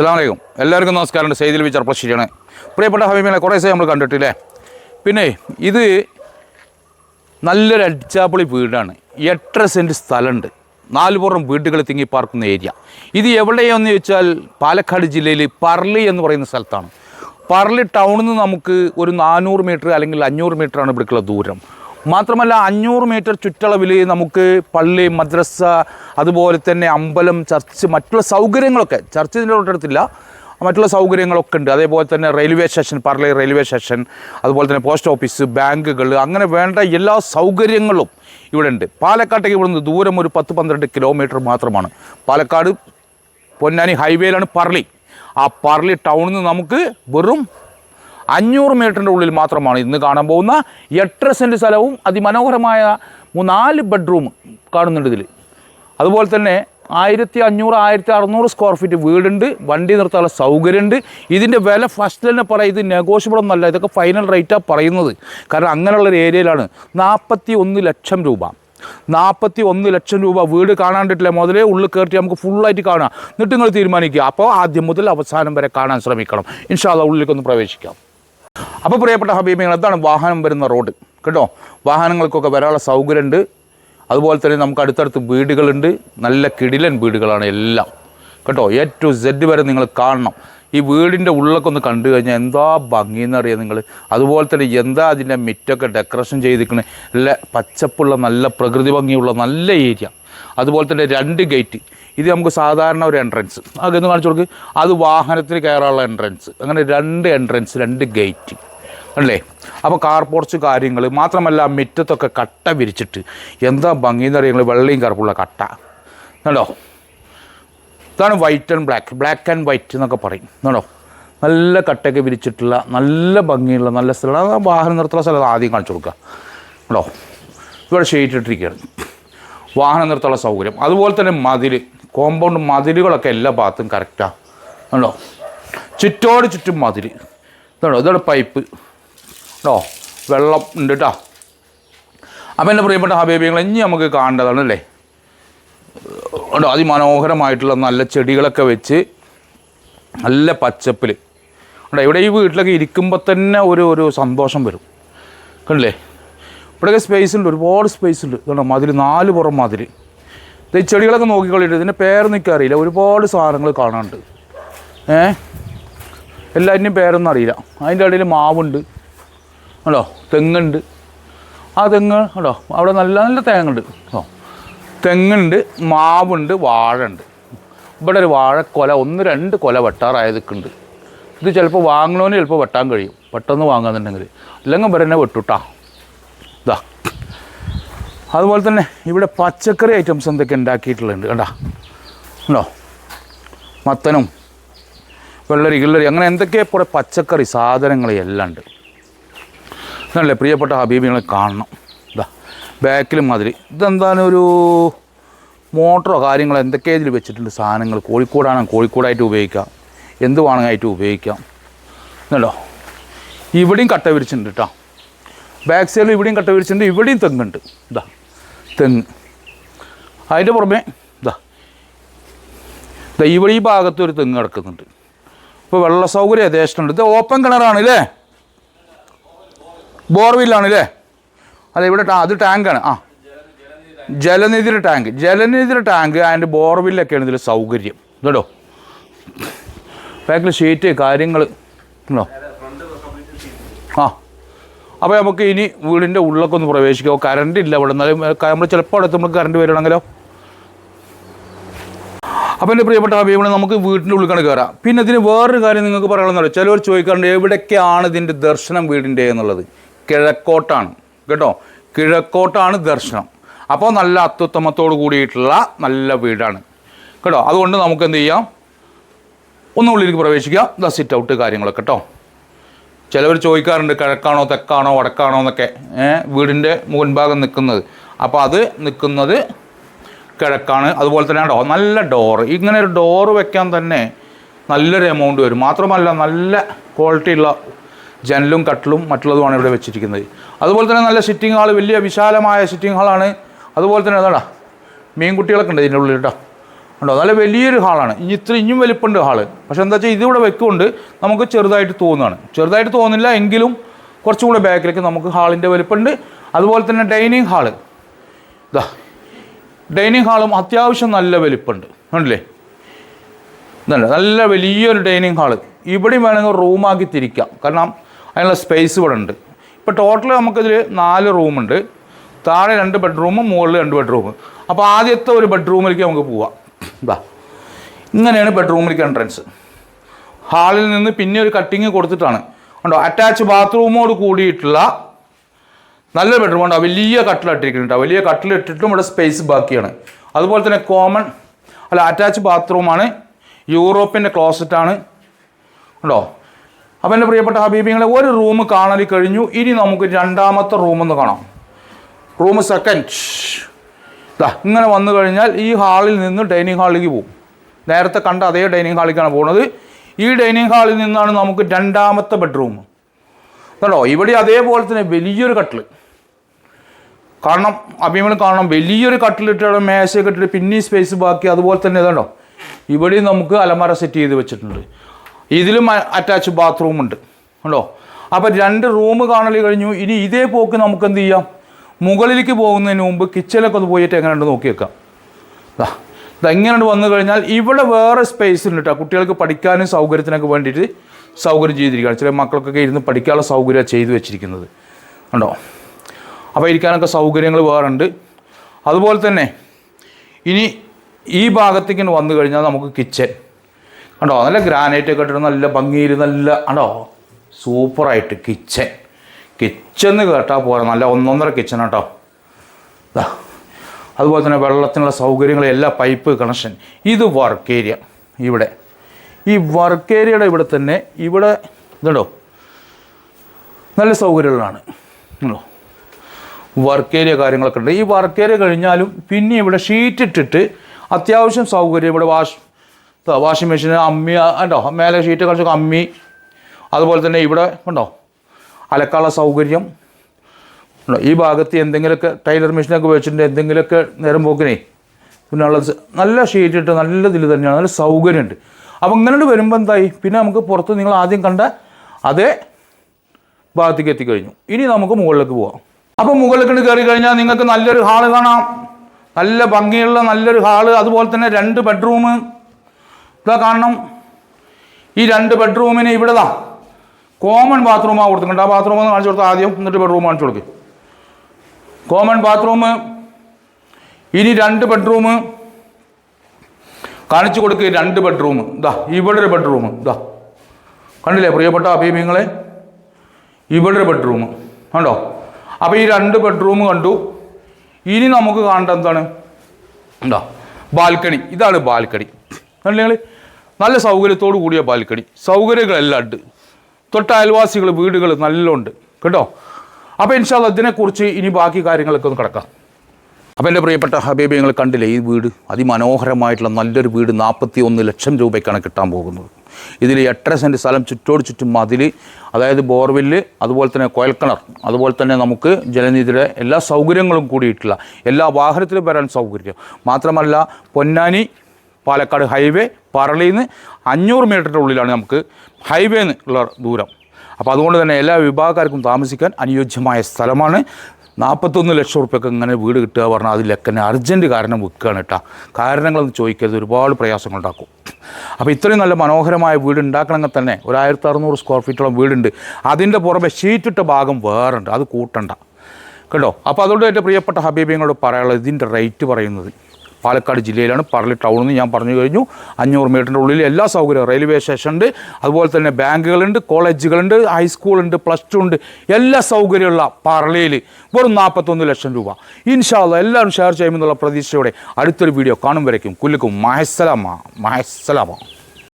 അസ്സാം വലൈക്കും എല്ലാവർക്കും നമസ്കാരം സെയ്തിൽ വിച്ച് ചെറുപ്പശ്ശേരിയാണ് പ്രിയപ്പെട്ട ഹബീബിനെ കുറേ ദിവസം നമ്മൾ കണ്ടിട്ടില്ലേ? പിന്നെ ഇത് നല്ലൊരു അടിച്ചാപ്പൊളി വീടാണ്. എട്ടര സെന്റ് സ്ഥലമുണ്ട്. നാലുപുറം വീടുകൾ തിങ്ങി പാർക്കുന്ന ഏരിയ. ഇത് എവിടെയാണെന്ന് ചോദിച്ചാൽ പാലക്കാട് ജില്ലയിൽ പർളി എന്ന് പറയുന്ന സ്ഥലത്താണ്. പർളി ടൗണിൽ നിന്ന് നമുക്ക് ഒരു നാനൂറ് മീറ്റർ അല്ലെങ്കിൽ അഞ്ഞൂറ് മീറ്ററാണ് ഇവിടേക്കുള്ള ദൂരം. മാത്രമല്ല അഞ്ഞൂറ് മീറ്റർ ചുറ്റളവിൽ നമുക്ക് പള്ളി മദ്രസ അതുപോലെ തന്നെ അമ്പലം ചർച്ച് മറ്റുള്ള സൗകര്യങ്ങളൊക്കെ ചർച്ച് ഇതിന്റെ തൊട്ടടുത്തില്ല മറ്റുള്ള സൗകര്യങ്ങളൊക്കെ ഉണ്ട്. അതേപോലെ തന്നെ railway station Parali railway station അതുപോലെ തന്നെ പോസ്റ്റ് ഓഫീസ് ബാങ്കുകൾ അങ്ങനെ വേണ്ട എല്ലാ സൗകര്യങ്ങളും ഇവിടെ ഉണ്ട് പാലക്കാട്ടേക്ക് നിന്ന് ദൂരം ഒരു പത്ത് പന്ത്രണ്ട് കിലോമീറ്റർ മാത്രമാണ്. പാലക്കാട് പൊന്നാനി ഹൈവേയിലാണ് പറളി ആ പറളി ടൗണിൽ നിന്ന് നമുക്ക് വെറും അഞ്ഞൂറ് മീറ്ററിന്റെ ഉള്ളിൽ മാത്രമാണ് ഇന്ന് കാണാൻ പോകുന്ന. എട്ടര സെന്റ് സ്ഥലവും അതിമനോഹരമായ മൂന്നാൽ ബെഡ്റൂം കാണുന്നുണ്ട് ഇതിൽ അതുപോലെ തന്നെ ആയിരത്തി അഞ്ഞൂറ് ആയിരത്തി അറുന്നൂറ് സ്ക്വയർ ഫീറ്റ് വീടുണ്ട് വണ്ടി നിർത്താനുള്ള സൗകര്യമുണ്ട്. ഇതിന്റെ വില ഫസ്റ്റ് തന്നെ പറയാം ഇത് നെഗോഷ്യബിൾ ഒന്നല്ല ഇതൊക്കെ ഫൈനൽ റേറ്റാണ് പറയുന്നത്. കാരണം അങ്ങനെയുള്ളൊരു ഏരിയയിലാണ്. നാൽപ്പത്തി ഒന്ന് ലക്ഷം രൂപ. നാൽപ്പത്തി ഒന്ന് ലക്ഷം രൂപ വീട് കാണാണ്ടിട്ടില്ല മുതലേ ഉള്ളിൽ കയറ്റി നമുക്ക് ഫുള്ളായിട്ട് കാണാം. എന്നിട്ട് നിങ്ങൾ തീരുമാനിക്കുക. അപ്പോൾ ആദ്യം മുതൽ അവസാനം വരെ കാണാൻ ശ്രമിക്കണം. ഇൻഷാല്ല ഉള്ളിലേക്കൊന്ന് പ്രവേശിക്കാം. അപ്പോൾ പ്രിയപ്പെട്ട ഹബീബിങ്ങൾ അതാണ് വാഹനം വരുന്ന റോഡ്. കേട്ടോ? വാഹനങ്ങൾക്കൊക്കെ വരാനുള്ള സൗകര്യമുണ്ട്. അതുപോലെ തന്നെ നമുക്ക് അടുത്തടുത്ത് വീടുകളുണ്ട്. നല്ല കിടിലൻ വീടുകളാണ് എല്ലാം. കേട്ടോ? എ ടു സെഡ് വരെ നിങ്ങൾ കാണണം. ഈ വീടിന്റെ ഉള്ളൊക്കെ ഒന്ന് കണ്ടു കഴിഞ്ഞാൽ എന്താ ഭംഗിയെന്നറിയാം നിങ്ങൾ. അതുപോലെ തന്നെ എന്താ അതിന്റെ മിറ്റൊക്കെ ഡെക്കറേഷൻ ചെയ്തിരിക്കണേ? നല്ല പച്ചപ്പുള്ള നല്ല പ്രകൃതി ഭംഗിയുള്ള നല്ല ഏരിയ. അതുപോലെ തന്നെ രണ്ട് ഗേറ്റ്. ഇത് നമുക്ക് സാധാരണ ഒരു എൻട്രൻസ് അതൊന്ന് കാണിച്ചു കൊടുക്ക്. അത് വാഹനത്തിന് കയറാനുള്ള എൻട്രൻസ് അങ്ങനെ രണ്ട് എൻട്രൻസ് രണ്ട് ഗേറ്റ് അല്ലേ? അപ്പോൾ കാർ പോർച്ച് കാര്യങ്ങൾ മാത്രമല്ല മുറ്റത്തൊക്കെ കട്ട വിരിച്ചിട്ട്. എന്താ ഭംഗി എന്ന് അറിയുന്നത് വെള്ളയും കറുപ്പുള്ള കട്ട. കണ്ടോ? ഇതാണ് white and black black and white എന്നൊക്കെ പറയും. കണ്ടോ? നല്ല കട്ടയൊക്കെ വിരിച്ചിട്ടുള്ള നല്ല ഭംഗിയുള്ള നല്ല സ്ഥലമാണ് വാഹനം നിർത്തുള്ള സ്ഥലം. ആദ്യം കാണിച്ചു കൊടുക്കുക. കേട്ടോ ഇവിടെ ഷെയ്റ്റ് ഇട്ടിരിക്കുകയാണ്. വാഹനം നിർത്തുള്ള സൗകര്യം. അതുപോലെ തന്നെ മതിൽ കോമ്പൗണ്ട് മതിലുകളൊക്കെ എല്ലാ ഭാഗത്തും കറക്റ്റാണ് കണ്ടോ? ചുറ്റോട് ചുറ്റും മതിൽ ഇതാണോ? ഇതാണ് പൈപ്പ് കേട്ടോ വെള്ളം ഉണ്ട് കേട്ടോ അപ്പം എന്റെ പ്രിയപ്പെട്ട ഹബീബികൾ ഇനി നമുക്ക് കാണേണ്ടതാണ് അല്ലേ? ഉണ്ടോ അതിമനോഹരമായിട്ടുള്ള നല്ല ചെടികളൊക്കെ വെച്ച് നല്ല പച്ചപ്പിൽ ഉണ്ടോ ഇവിടെ ഈ വീട്ടിലൊക്കെ ഇരിക്കുമ്പോൾ തന്നെ ഒരു ഒരു സന്തോഷം വരും. കണ്ടില്ലേ? ഇവിടെയൊക്കെ സ്പേസ് ഉണ്ട്. ഒരുപാട് സ്പേസ് ഉണ്ട്. ഇതുണ്ടോ? മതിൽ നാല് പുറം മതിൽ ഈ ചെടികളൊക്കെ നോക്കിക്കളിട്ട് ഇതിന്റെ പേര് നിൽക്കാൻ അറിയില്ല. ഒരുപാട് സാധനങ്ങൾ കാണാനുണ്ട്. ഏ? എല്ലാറ്റിന്റെയും പേരൊന്നും അറിയില്ല. അതിന്റെ ഇടയിൽ മാവുണ്ട്. കേട്ടോ തെങ്ങുണ്ട്. ആ തെങ്ങ് കേട്ടോ അവിടെ നല്ല നല്ല തേങ്ങുണ്ട് ഓ തെങ്ങുണ്ട് മാവുണ്ട് വാഴ ഉണ്ട് ഇവിടെ ഒരു വാഴക്കൊല ഒന്ന് രണ്ട് കൊല വെട്ടാറായതൊക്കെയുണ്ട് ഇത് ചിലപ്പോൾ വാങ്ങണമെന്ന് ചിലപ്പോൾ വെട്ടാൻ കഴിയും. പെട്ടെന്ന് വാങ്ങാന്നുണ്ടെങ്കിൽ. അല്ലെങ്കിൽ ഇവരെ തന്നെ വെട്ടുട്ടാ. അതുപോലെ തന്നെ ഇവിടെ പച്ചക്കറി ഐറ്റംസ് എന്തൊക്കെ ഉണ്ടാക്കിയിട്ടുള്ളത് കണ്ടാ? ഉണ്ടോ? മത്തനും വെള്ളരി കിള്ളരി അങ്ങനെ എന്തൊക്കെ കുറേ പച്ചക്കറി സാധനങ്ങൾ എല്ലാം ഉണ്ട്. അതല്ലേ പ്രിയപ്പെട്ട ഹബീബികളെ കാണണം. ഇതാ ബാക്കിലും മാതിരി. ഇതെന്താണ് ഒരു മോട്ടറോ കാര്യങ്ങളോ എന്തൊക്കെ ഇതിൽ വെച്ചിട്ടുണ്ട് സാധനങ്ങൾ. കോഴിക്കോടാണ് കോഴിക്കോടായിട്ട് ഉപയോഗിക്കാം. എന്ത് വേണമെങ്കിലായിട്ട് ഉപയോഗിക്കാം. എന്നല്ലോ ഇവിടെയും കട്ട വിരിച്ചിട്ടുണ്ട് കേട്ടോ. ബാക്ക് സൈഡിൽ ഇവിടെയും കട്ട വിരിച്ചിട്ടുണ്ട് ഇവിടെയും തെങ്ങുണ്ട്. ഇതാ. തെങ്ങ് അതിന്റെ പുറമെ ഇതാ ദൈവ ഈ ഭാഗത്ത് ഒരു തെങ്ങ് കിടക്കുന്നുണ്ട്. ഇപ്പോൾ വെള്ള സൗകര്യം യഥേഷ്ടമുണ്ട്. ഇത് ഓപ്പൺ കിണറാണ് അല്ലേ ബോർവില്ലാണ് അല്ലേ അല്ല ഇവിടെ അത് ടാങ്കാണ് ആ. ജലനിധിയുടെ ടാങ്ക് ജലനിധിയുടെ ടാങ്ക് ആൻഡ് ബോർവില്ലൊക്കെയാണ് ഇതിൽ സൗകര്യം. ഇതോ ബാക്കിൽ ഷീറ്റ് കാര്യങ്ങൾ ഉണ്ടോ? ആ. അപ്പോൾ നമുക്ക് ഇനി വീടിന്റെ ഉള്ളിലൊക്കെ ഒന്ന് പ്രവേശിക്കുക കറണ്ട് ഇല്ല ഇവിടെ. എന്നാലും നമ്മൾ ചിലപ്പോൾ അടുത്ത് നമുക്ക് കറണ്ട് വരികയാണെങ്കിലോ അപ്പോൾ എന്റെ പ്രിയപ്പെട്ട ഹബീബിനെ നമുക്ക് വീടിന്റെ ഉള്ളിൽ കയറാം പിന്നെ ഇതിന് വേറൊരു കാര്യം നിങ്ങൾക്ക് പറയാനുള്ളത് ചിലവർ ചോദിക്കാറുണ്ട് എവിടേക്കാണ് ഇതിന്റെ ദർശനം വീടിന്റെ എന്നുള്ളത്? കിഴക്കോട്ടാണ്. കേട്ടോ? കിഴക്കോട്ടാണ് ദർശനം. അപ്പോൾ നല്ല അത്യുത്തമത്തോട് കൂടിയിട്ടുള്ള നല്ല വീടാണ്. കേട്ടോ? അതുകൊണ്ട് നമുക്ക് എന്ത് ചെയ്യാം? ഒന്ന് ഉള്ളിലേക്ക് പ്രവേശിക്കാം. ദ സിറ്റ് ഔട്ട് കാര്യങ്ങളൊക്കെ കേട്ടോ. ചിലവർ ചോദിക്കാറുണ്ട് കിഴക്കാണോ തെക്കാണോ വടക്കാണോ എന്നൊക്കെ. വീടിന്റെ മുൻഭാഗം നിൽക്കുന്നത്. അപ്പോൾ അത് നിൽക്കുന്നത് കിഴക്കാണ്. അതുപോലെ തന്നെ ഡോ നല്ല ഡോറ് ഇങ്ങനെ ഒരു ഡോറ് വെക്കാൻ തന്നെ നല്ലൊരു എമൗണ്ട് വരും. മാത്രമല്ല നല്ല ക്വാളിറ്റി ഉള്ള ജനലും കട്ടിലും മറ്റുള്ളതുമാണ് ഇവിടെ വെച്ചിരിക്കുന്നത്. അതുപോലെ തന്നെ നല്ല സിറ്റിംഗ് ഹാൾ വലിയ വിശാലമായ സിറ്റിംഗ് ഹാളാണ് അതുപോലെ തന്നെ അതാടാ മീൻകുട്ടികളൊക്കെ ഉണ്ട് ഇതിന്റെ ഉള്ളിൽ കേട്ടോ. ഉണ്ടോ? നല്ല വലിയൊരു ഹാളാണ്. ഇനി ഇത്ര ഇനിയും വലിപ്പമുണ്ട് ഹാൾ. പക്ഷെ എന്താ വെച്ചാൽ ഇതിവിടെ വെക്കുകൊണ്ട് നമുക്ക് ചെറുതായിട്ട് തോന്നുകയാണ് ചെറുതായിട്ട് തോന്നില്ല എങ്കിലും കുറച്ചും കൂടെ ബാക്കിലേക്ക് നമുക്ക് ഹാളിന്റെ വലിപ്പമുണ്ട് അതുപോലെ തന്നെ ഡൈനിങ് ഹാൾ. ഇതാ ഡൈനിങ് ഹാളും അത്യാവശ്യം നല്ല വലിപ്പമുണ്ട് ഉണ്ടല്ലേ ഇതല്ല നല്ല വലിയൊരു ഡൈനിങ് ഹാൾ. ഇവിടെയും വേണമെങ്കിൽ റൂമാക്കി തിരിക്കാം. കാരണം അതിനുള്ള സ്പേസ് ഇവിടെ ഉണ്ട്. ഇപ്പോൾ ടോട്ടൽ നമുക്കിതിൽ നാല് റൂമുണ്ട്. താഴെ രണ്ട് ബെഡ്റൂമും മുകളിൽ രണ്ട് ബെഡ്റൂം അപ്പോൾ ആദ്യത്തെ ഒരു ബെഡ്റൂമിലേക്ക് നമുക്ക് പോവാം. ഇതാ ഇങ്ങനെയാണ് ബെഡ്റൂമിലേക്ക് എൻട്രൻസ് ഹാളിൽ നിന്ന് പിന്നെ ഒരു കട്ടിങ് കൊടുത്തിട്ടാണ്. ഉണ്ടോ അറ്റാച്ച് ബാത്റൂമോട് കൂടിയിട്ടുള്ള നല്ല ബെഡ്റൂം ഉണ്ടോ? വലിയ കട്ടിലിട്ടിരിക്കുന്നുണ്ട്. വലിയ കട്ടിലിട്ടിട്ടും ഇവിടെ സ്പേസ് ബാക്കിയാണ്. അതുപോലെ തന്നെ കോമൺ അല്ല അറ്റാച്ച് ബാത്റൂമാണ് യൂറോപ്പിന്റെ ക്ലോസറ്റാണ് ഉണ്ടോ അപ്പോൾ എന്റെ പ്രിയപ്പെട്ട ഹബീബിങ്ങളെ ഒരു റൂം കാണൽ കഴിഞ്ഞു. ഇനി നമുക്ക് രണ്ടാമത്തെ റൂമൊന്ന് കാണാം. റൂം സെക്കൻഡ് ഇങ്ങനെ വന്നു കഴിഞ്ഞാൽ ഈ ഹാളിൽ നിന്ന് ഡൈനിങ് ഹാളിലേക്ക് പോകും. നേരത്തെ കണ്ട അതേ ഡൈനിങ് ഹാളിലേക്കാണ് പോകുന്നത്. ഈ ഡൈനിങ് ഹാളിൽ നിന്നാണ് നമുക്ക് രണ്ടാമത്തെ ബെഡ്റൂം. കേട്ടോ ഇവിടെ അതേപോലെ തന്നെ വലിയൊരു കട്ടിൽ കാരണം അഭിമുഖം കാണണം വലിയൊരു കട്ടിലിട്ട് മേശയൊക്കെ ഇട്ടിട്ട് പിന്നെ സ്പേസ് ബാക്കി അതുപോലെ തന്നെ ഇതുണ്ടോ ഇവിടെ നമുക്ക് അലമാര സെറ്റ് ചെയ്ത് വെച്ചിട്ടുണ്ട്. ഇതിലും അറ്റാച്ച് ബാത്റൂമുണ്ട് ഉണ്ടോ. അപ്പോൾ രണ്ട് റൂം കാണൽ കഴിഞ്ഞു. ഇനി ഇതേ പോക്ക് നമുക്ക് എന്ത് ചെയ്യാം? മുകളിലേക്ക് പോകുന്നതിന് മുമ്പ് കിച്ചണിലൊക്കെ ഒന്ന് പോയിട്ട് എങ്ങനെയുണ്ട് നോക്കി വെക്കാം. ദാ ഇതെങ്ങനെയുണ്ട് വന്നു കഴിഞ്ഞാൽ ഇവിടെ വേറെ സ്പേസ് ഉണ്ട് കേട്ടോ കുട്ടികൾക്ക് പഠിക്കാനും സൗകര്യത്തിനൊക്കെ വേണ്ടിയിട്ട് സൗകര്യം ചെയ്തിരിക്കുകയാണ്. ചില മക്കൾക്കൊക്കെ ഇരുന്ന് പഠിക്കാനുള്ള സൗകര്യം ചെയ്തു വെച്ചിരിക്കുന്നത്. ഉണ്ടോ അപ്പോൾ ഇരിക്കാനൊക്കെ സൗകര്യങ്ങൾ വേറെ ഉണ്ട്. അതുപോലെ തന്നെ ഇനി ഈ ഭാഗത്തേക്ക് വന്നു കഴിഞ്ഞാൽ നമുക്ക് കിച്ചൺ കണ്ടോ? നല്ല ഗ്രാനൈറ്റ് ഒക്കെ ഇട്ടിട്ട് നല്ല ഭംഗിയിൽ നല്ല കണ്ടോ? സൂപ്പറായിട്ട് കിച്ചൺ കിച്ചൺ കേട്ടാൽ പോരാ. നല്ല ഒന്നൊന്നര കിച്ചൺ കേട്ടോ. അതുപോലെ തന്നെ വെള്ളത്തിനുള്ള സൗകര്യങ്ങൾ എല്ലാ പൈപ്പ് കണക്ഷൻ. ഇത് വർക്ക് ഏരിയ ഇവിടെ. ഈ വർക്ക് ഏരിയയുടെ ഇവിടെ തന്നെ ഇവിടെ ഇതുണ്ടോ? നല്ല സൗകര്യങ്ങളാണ്. ഉണ്ടോ വർക്ക് ഏരിയ കാര്യങ്ങളൊക്കെ ഉണ്ട്. ഈ വർക്ക് ഏരിയ കഴിഞ്ഞാലും പിന്നെ ഇവിടെ ഷീറ്റ് ഇട്ടിട്ട് അത്യാവശ്യം സൗകര്യം. ഇവിടെ വാഷ് വാഷിംഗ് മെഷീൻ അമ്മി ഉണ്ടോ മേലെ ഷീറ്റ് കളിച്ചൊക്കെ അമ്മി. അതുപോലെ തന്നെ ഇവിടെ ഉണ്ടോ അലക്കാനുള്ള സൗകര്യം. ഈ ഭാഗത്ത് എന്തെങ്കിലുമൊക്കെ ടൈലർ മെഷീനൊക്കെ വെച്ചിട്ടുണ്ട് എന്തെങ്കിലുമൊക്കെ നേരം പോക്കിനെ. പിന്നെ ഉള്ളത് നല്ല ഷീറ്റ് ഇട്ട് നല്ല ഇതിൽ തന്നെയാണ് നല്ല സൗകര്യമുണ്ട്. അപ്പോൾ ഇങ്ങനെ വരുമ്പോൾ എന്തായി? പിന്നെ നമുക്ക് പുറത്ത് നിങ്ങൾ ആദ്യം കണ്ട അതേ ഭാഗത്തേക്ക് എത്തിക്കഴിഞ്ഞു. ഇനി നമുക്ക് മുകളിലേക്ക് പോവാം. അപ്പോൾ മുകളിലേക്ക് കയറി കഴിഞ്ഞാൽ നിങ്ങൾക്ക് നല്ലൊരു ഹാൾ കാണാം. നല്ല ഭംഗിയുള്ള നല്ലൊരു ഹാൾ അതുപോലെ തന്നെ രണ്ട് ബെഡ്റൂം ഇതാ കാണണം. ഈ രണ്ട് ബെഡ്റൂമിന് ഇവിടെതാ കോമൺ ബാത്റൂമാണ് കൊടുത്തിട്ടുണ്ട് ആ ബാത്റൂം ഒന്ന് കാണിച്ചു കൊടുത്താൽ ആദ്യം. എന്നിട്ട് ബെഡ്റൂം കാണിച്ചു കൊടുക്കും. കോമൺ ബാത്റൂം ഇനി രണ്ട് ബെഡ്റൂം കാണിച്ചു കൊടുക്കുക രണ്ട് ബെഡ്റൂം ഇതാ ഇവിടെ ഒരു ബെഡ്റൂം ഇതാ കണ്ടില്ലേ പ്രിയപ്പെട്ട അഭിമീങ്ങളെ? ഇവിടെ ഒരു ബെഡ്റൂം കണ്ടോ? അപ്പോൾ ഈ രണ്ട് ബെഡ്റൂം കണ്ടു. ഇനി നമുക്ക് കാണേണ്ട എന്താണ്? ഉണ്ടോ ബാൽക്കണി. ഇതാണ് ബാൽക്കണി. കണ്ടില്ലേ നല്ല സൗകര്യത്തോടു കൂടിയ ബാൽക്കണി. സൗകര്യങ്ങളെല്ലാം ഉണ്ട്. തൊട്ട അയൽവാസികൾ വീടുകൾ നല്ലോണ്ട്. കേട്ടോ? അപ്പോൾ ഇൻഷാല്ല ഇതിനെക്കുറിച്ച് ഇനി ബാക്കി കാര്യങ്ങളൊക്കെ ഒന്ന് കിടക്കാം. അപ്പോൾ എന്റെ പ്രിയപ്പെട്ട ഹബീബി നിങ്ങൾ കണ്ടില്ലേ ഈ വീട്? അതിമനോഹരമായിട്ടുള്ള നല്ലൊരു വീട് നാൽപ്പത്തി ഒന്ന് ലക്ഷം രൂപയ്ക്കാണ് കിട്ടാൻ പോകുന്നത്. ഇതിൽ എട്ടര സെന്റ് സ്ഥലം ചുറ്റോട് ചുറ്റും മതിൽ അതായത് ബോർവെല്ല് അതുപോലെ തന്നെ കൊയൽക്കിണർ അതുപോലെ തന്നെ നമുക്ക് ജലനിധിയുടെ എല്ലാ സൗകര്യങ്ങളും കൂടിയിട്ടുള്ള എല്ലാ വാഹനത്തിലും വരാൻ സൗകര്യം. മാത്രമല്ല പൊന്നാനി പാലക്കാട് ഹൈവേ പറളിയിൽ നിന്ന് അഞ്ഞൂറ് മീറ്ററിന്റെ ഉള്ളിലാണ് നമുക്ക് ഹൈവേന്ന് ഉള്ള ദൂരം. അപ്പോൾ അതുകൊണ്ട് തന്നെ എല്ലാ വിഭാഗക്കാർക്കും താമസിക്കാൻ അനുയോജ്യമായ സ്ഥലമാണ്. നാൽപ്പത്തൊന്ന് ലക്ഷം ഉറുപ്പ്യൊക്കെ ഇങ്ങനെ വീട് കിട്ടുക പറഞ്ഞാൽ അതിലൊക്കെ അർജന്റ് കാരണം വിൽക്കുകയാണ് കേട്ടോ. കാരണങ്ങളൊന്നും ചോദിക്കരുത് ഒരുപാട് പ്രയാസങ്ങൾ ഉണ്ടാക്കും. അപ്പോൾ ഇത്രയും നല്ല മനോഹരമായ വീട് ഉണ്ടാക്കണമെങ്കിൽ തന്നെ ഒരു ആയിരത്തി അറുന്നൂറ് സ്ക്വയർ ഫീറ്റോളം വീടുണ്ട്. അതിന്റെ പുറമെ ഷീറ്റിട്ട ഭാഗം വേറുണ്ട് അത് കൂട്ടണ്ട. കേട്ടോ? അപ്പോൾ അതുകൊണ്ട് എന്റെ പ്രിയപ്പെട്ട ഹബീബിയങ്ങളോട് പറയാനുള്ളത് ഇതിന്റെ റേറ്റ് പറയുന്നത്. പാലക്കാട് ജില്ലയിലാണ് പറളി ടൗണിൽ ഞാൻ പറഞ്ഞു കഴിഞ്ഞു. അഞ്ഞൂറ് മീറ്ററിന്റെ ഉള്ളിൽ എല്ലാ സൗകര്യവും. റെയിൽവേ സ്റ്റേഷൻ ഉണ്ട് അതുപോലെ തന്നെ ബാങ്കുകളുണ്ട് കോളേജുകളുണ്ട് ഹൈസ്കൂളുണ്ട് പ്ലസ് ടു ഉണ്ട്. എല്ലാ സൗകര്യമുള്ള പറളിയിൽ വെറും നാൽപ്പത്തൊന്ന് ലക്ഷം രൂപ. ഇൻഷാല്ല എല്ലാവരും ഷെയർ ചെയ്യുമെന്നുള്ള പ്രതീക്ഷയോടെ അടുത്തൊരു വീഡിയോ കാണും വരയ്ക്കും. കുല്ലുക്കും മഹസ്സലാമ മഹസ്സലാമ